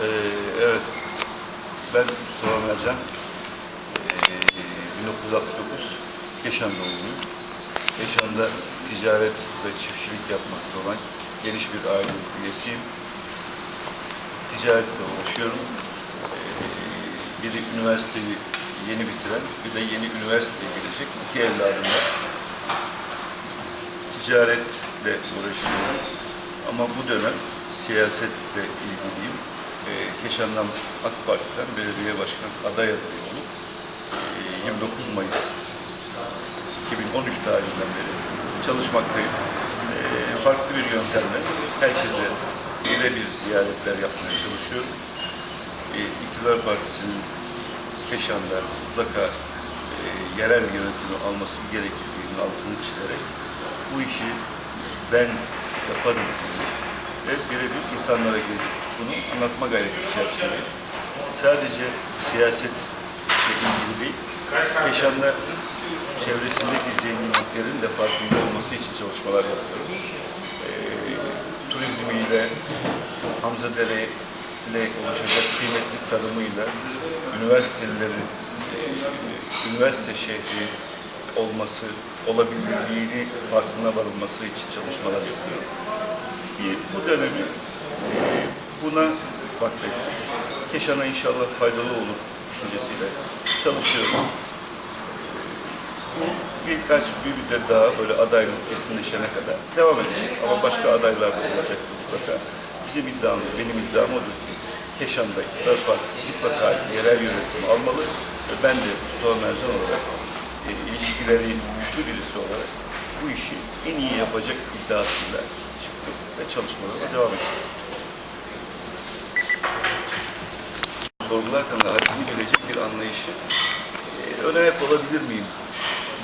Ee, evet, ben Mustafa Mercan. Ee, 1969 Keşan doğumluyum. Keşan'da ticaret ve çiftçilik yapmakta olan geniş bir aile üyesiyim. Ticaretle uğraşıyorum. Ee, biri üniversiteyi yeni bitiren, bir de yeni üniversiteye girecek iki evladım var. Ticaretle uğraşıyorum. Ama bu dönem siyasetle ilgiliyim. Ee, Keşan'dan AK Parti'den belediye başkan aday adayı olup e, 29 Mayıs 2013 tarihinden beri çalışmaktayım. Ee, farklı bir yöntemle herkese birebir ziyaretler yapmaya çalışıyorum. Ee, İktidar Partisi'nin Keşan'da mutlaka e, yerel yönetimi alması gerektiğinin altını çizerek bu işi ben yaparım birebir insanlara gezip bunu anlatma gayreti içerisinde sadece siyaset ilgili değil, Keşan'da çevresindeki zenginliklerin de farkında olması için çalışmalar yapıyorum. Ee, turizmiyle, Hamza Dere ile oluşacak kıymetli tarımıyla, üniversitelerin e, üniversite şehri olması, olabildiğini farkına varılması için çalışmalar yapıyorum. Bir, bu dönemi e, buna vakfettim. Keşan'a inşallah faydalı olur düşüncesiyle çalışıyorum. Bu birkaç bir müddet daha böyle adaylık kesinleşene kadar devam edecek. Ama başka adaylar da olacak mutlaka. Bizim iddiamız, benim iddiam odur ki Keşan'da İktidar Partisi mutlaka yerel yönetimi almalı. Ve ben de Mustafa Mercan olarak e, ilişkileri güçlü birisi olarak bu işi en iyi yapacak iddiasıyla çıktım ve çalışmalarıma devam ediyorum. sorgularken de haddini bilecek bir anlayışı e, öne hep olabilir miyim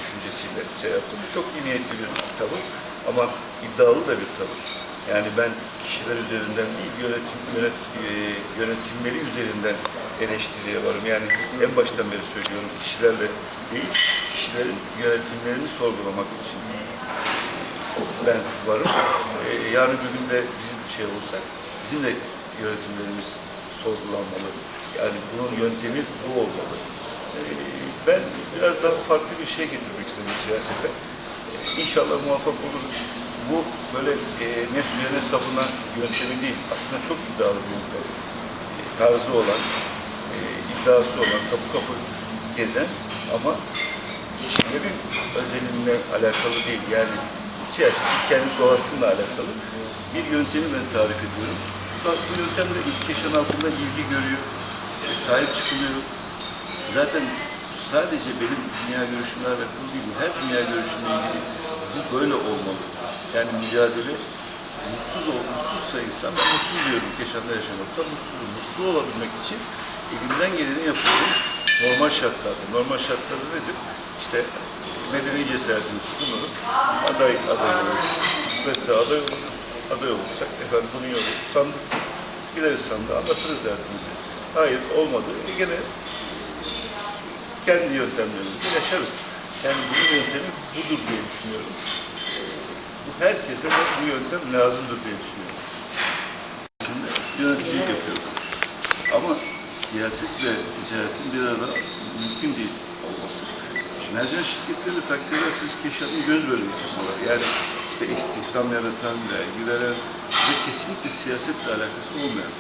düşüncesiyle şey yaptım. Çok iyi niyetli bir tavır ama iddialı da bir tavır. Yani ben kişiler üzerinden değil, yönetim, yönet, e, yönetimleri üzerinden eleştiriye varım. Yani en baştan beri söylüyorum, kişilerle değil, kişilerin yönetimlerini sorgulamak için ben varım. E, yarın bir gün de bizim bir şey olursak, bizim de yönetimlerimiz sorgulanmalı. Yani bunun yöntemi bu olmalı. E, ben biraz daha farklı bir şey getirmek istedim siyasete. E, İnşallah muvaffak oluruz. Bu böyle e, ne suya ne sabuna yöntemi değil. Aslında çok iddialı bir yöntem. Tarzı olan, iddiası olan, kapı kapı gezen ama kişilerin özelinle alakalı değil. Yani siyasetin kendi doğasıyla alakalı bir yöntemi ben tarif ediyorum. Bu, bu yöntemle ilk yaşam altında ilgi görüyor, sahip çıkılıyor. Zaten sadece benim dünya görüşümle alakalı değil, her dünya görüşümle ilgili bu böyle olmalı. Yani mücadele mutsuz ol, mutsuzsa insan, ben mutsuz diyorum yaşamda yaşamakta, mutsuzum. Mutlu olabilmek için elimden geleni yapıyorum. Normal şartlarda. Normal şartlarda nedir? İşte medeni cesaretini sunurum. Aday aday oluruz. İsmetse aday oluruz. Aday olursak efendim bunu yolu sandık. Gideriz sandığa anlatırız derdimizi. Hayır olmadı. E gene kendi yöntemlerimizle yaşarız. Yani bunun yöntemi budur diye düşünüyorum. Bu herkese bu yöntem lazımdır diye düşünüyorum. Şimdi yöneticilik yapıyorum. Ama siyasetle ticaretin bir arada mümkün değil olması. Mercan şirketleri takdir ederseniz Keşan'ın göz bebeği firmalar. Yani işte istihdam yaratan, vergi veren ve kesinlikle siyasetle alakası olmayan.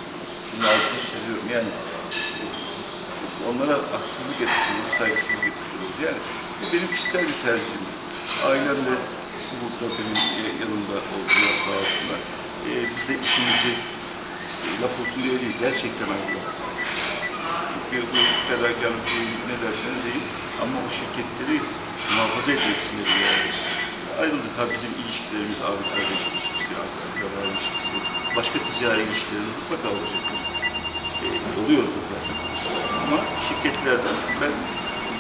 Bunu altını çiziyorum. Yani onlara haksızlık etmiş oluruz, saygısızlık etmiş oluruz. Yani bu benim kişisel bir tercihim. Ailem de hukukta benim e, yanımda oldular sağ olsunlar. E, biz de işimizi e, laf olsun diye değil, gerçekten aldılar. Bu fedakarlık ne derseniz deyin. Ama o şirketleri muhafaza bir yerde. Ayrıldık. Ha bizim ilişkilerimiz, abi kardeş ilişkisi, akraba ilişkisi, başka ticari ilişkilerimiz mutlaka olacaktır. E, oluyordu zaten. Ama şirketlerden ben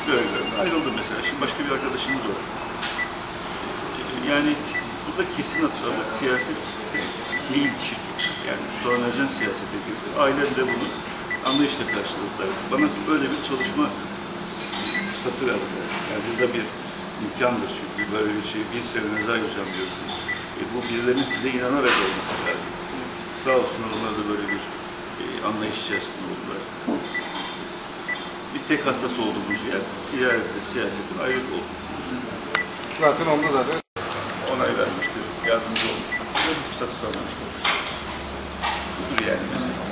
görevlerimden ayrıldım mesela. Şimdi başka bir arkadaşımız var. E, Yani burada kesin hatırlamda siyaset değil şirket. Yani Mustafa Mercan siyaset ediyor. Ailem de bunu anlayışla karşıladılar. Bana böyle bir çalışma fırsatı verdiler. Yani burada bir imkandır çünkü böyle bir şey bir sene özel hocam diyorsunuz. E, bu birilerinin size inanarak olması lazım. Sağ olsunlar onlar da böyle bir e, anlayış içerisinde oldular. Bir tek hassas olduğumuz yer ticaretle siyasetin ayrı olduğumuz. Zaten onda zaten onay vermiştir, yardımcı olmuştur. Böyle bir fırsatı tanımıştır. Budur yani mesela.